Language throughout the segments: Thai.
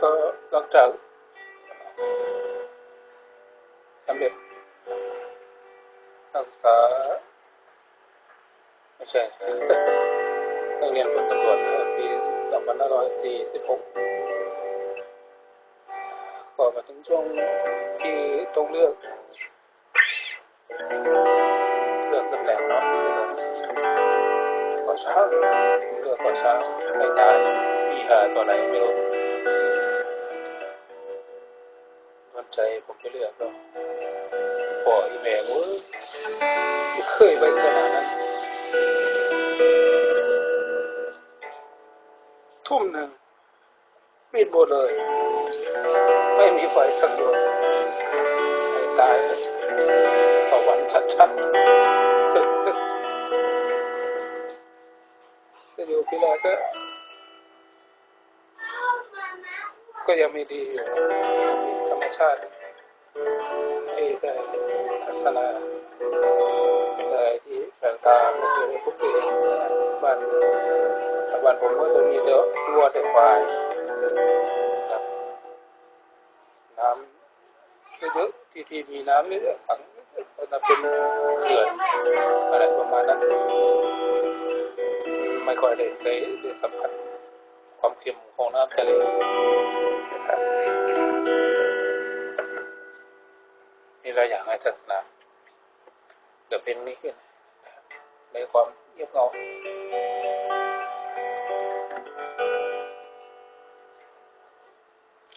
ก็หลังจากสำเร็จนักศึกษาไม่ใช่นักเรียนพลตำรวจนะครับปี2546ก็มาถึงช่วงที่ต้องเลือก เลือกตำแหน่งเนาะก่อช้างเลือกก่อช้างไม่ตา ยมีหาตัวไหนไม่รู้มั่นใจผมไปเลือกเนาะพออีแม่เว้ยเคยไปขนาดนั้นทุ่มหนึ่งปิดหมดเลย ไม่มีไฟสักดวงตายเลยสวรรค์ชัดๆ จะอยู่พี่แรก ก็ยังไม่ดีอยู่ธรรมชาติให้ได้ทัศนาได้ที่แปลกตาไม่เคยได้พบตัวเองบ้านบ้านผมก็จะมีแต่วัวแต่ควายครับน้ำเยอะๆที่ที่มีน้ำเยอะๆฝังก็จะเป็นเขื่อนอะไรประมาณนั้นไม่ค่อยได้ได้สัมผัสความเค็มของน้ำทะเล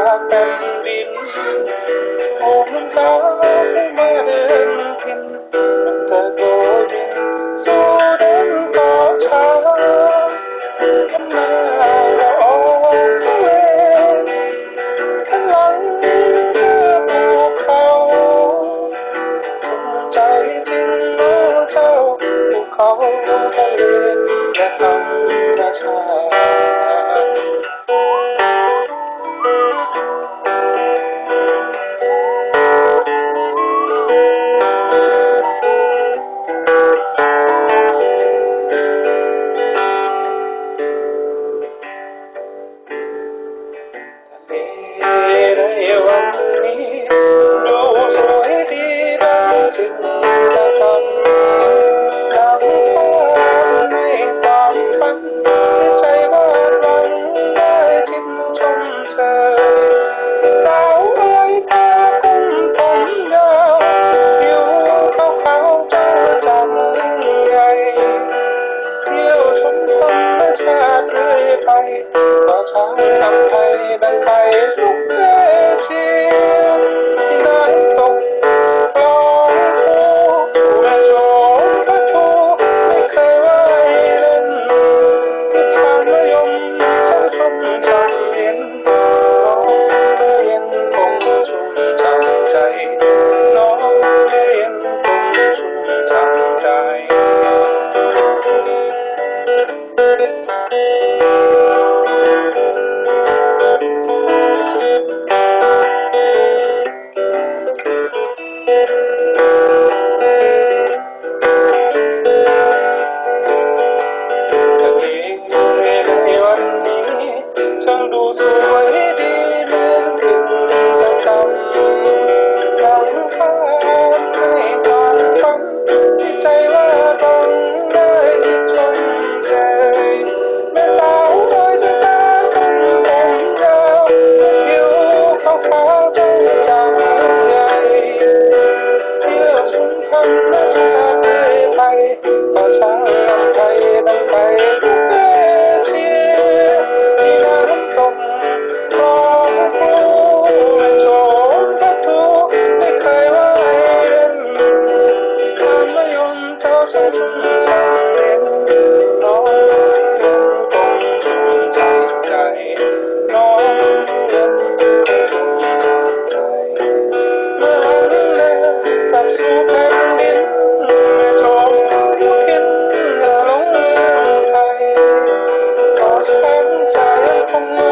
จากแผ่นดินโอ้น้ำสาวผู้มาเดินกินมันเธอโดยบินสู่ดินเกาะช้าทำนาละอองทะเลข้างหลังคือภูเขาสนใจจริงเน้อเจ้าภูเขาทะเลและธรรมชาติ ไรต่อช้านำใทยดังใข่ลูกเอชี sangue do ใจคง